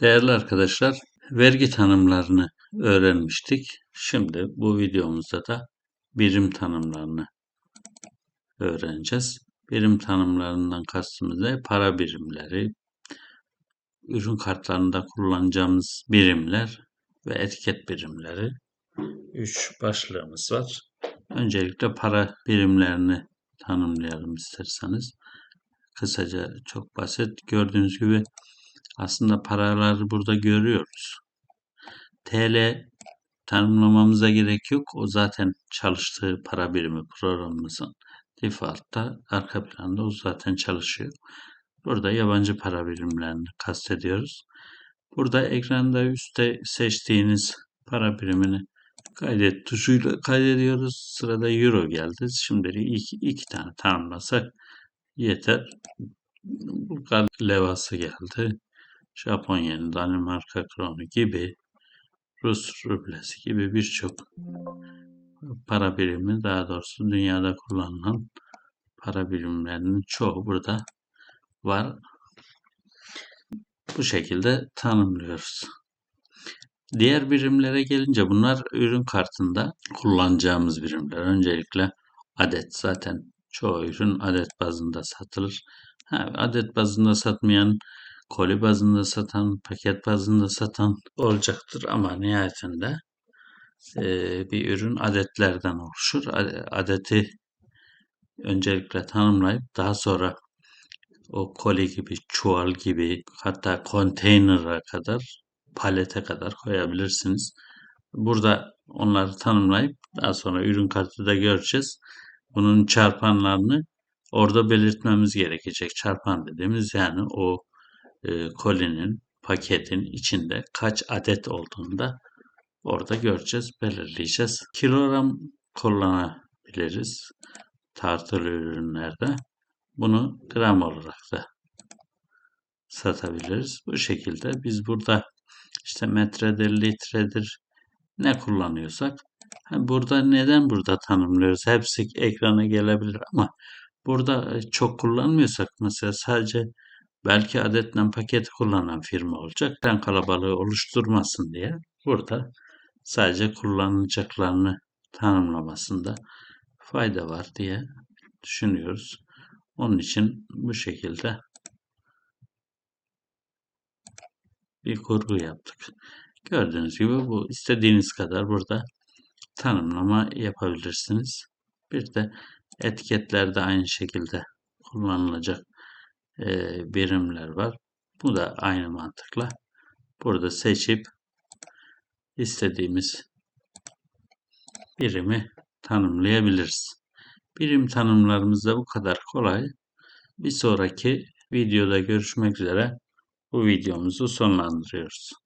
Değerli arkadaşlar, vergi tanımlarını öğrenmiştik. Şimdi bu videomuzda da birim tanımlarını öğreneceğiz. Birim tanımlarından kastımız ne? Para birimleri, ürün kartlarında kullanacağımız birimler ve etiket birimleri. Üç başlığımız var. Öncelikle para birimlerini tanımlayalım isterseniz. Kısaca çok basit. Gördüğünüz gibi aslında paraları burada görüyoruz. TL tanımlamamıza gerek yok. O zaten çalıştığı para birimi programımızın default'ta arka planda o zaten çalışıyor. Burada yabancı para birimlerini kastediyoruz. Burada ekranda üstte seçtiğiniz para birimini kaydet tuşuyla kaydediyoruz. Sırada euro geldi. Şimdi iki, iki tane tanımlasak yeter. Bulgar levası geldi. Japonya'nın Danimarka kronu gibi Rus rublesi gibi birçok para birimi daha doğrusu dünyada kullanılan para birimlerinin çoğu burada var. Bu şekilde tanımlıyoruz. Diğer birimlere gelince bunlar ürün kartında kullanacağımız birimler. Öncelikle adet zaten çoğu ürün adet bazında satılır. Ha, adet bazında satmayan koli bazında satan, paket bazında satan olacaktır ama nihayetinde e, bir ürün adetlerden oluşur. Adeti öncelikle tanımlayıp daha sonra o koli gibi, çuval gibi hatta konteynere kadar, palete kadar koyabilirsiniz. Burada onları tanımlayıp daha sonra ürün kartı göreceğiz. Bunun çarpanlarını orada belirtmemiz gerekecek. Çarpan dediğimiz yani o e, kolinin, paketin içinde kaç adet olduğunu da orada göreceğiz, belirleyeceğiz. Kilogram kullanabiliriz tartılı ürünlerde. Bunu gram olarak da satabiliriz. Bu şekilde biz burada işte metredir, litredir ne kullanıyorsak burada neden burada tanımlıyoruz? Hepsi ekrana gelebilir ama burada çok kullanmıyorsak mesela sadece belki adetle paket kullanan firma olacak. Ben kalabalığı oluşturmasın diye burada sadece kullanacaklarını tanımlamasında fayda var diye düşünüyoruz. Onun için bu şekilde bir kurgu yaptık. Gördüğünüz gibi bu istediğiniz kadar burada tanımlama yapabilirsiniz. Bir de etiketlerde aynı şekilde kullanılacak e, birimler var. Bu da aynı mantıkla burada seçip istediğimiz birimi tanımlayabiliriz. Birim tanımlarımız da bu kadar kolay. Bir sonraki videoda görüşmek üzere bu videomuzu sonlandırıyoruz.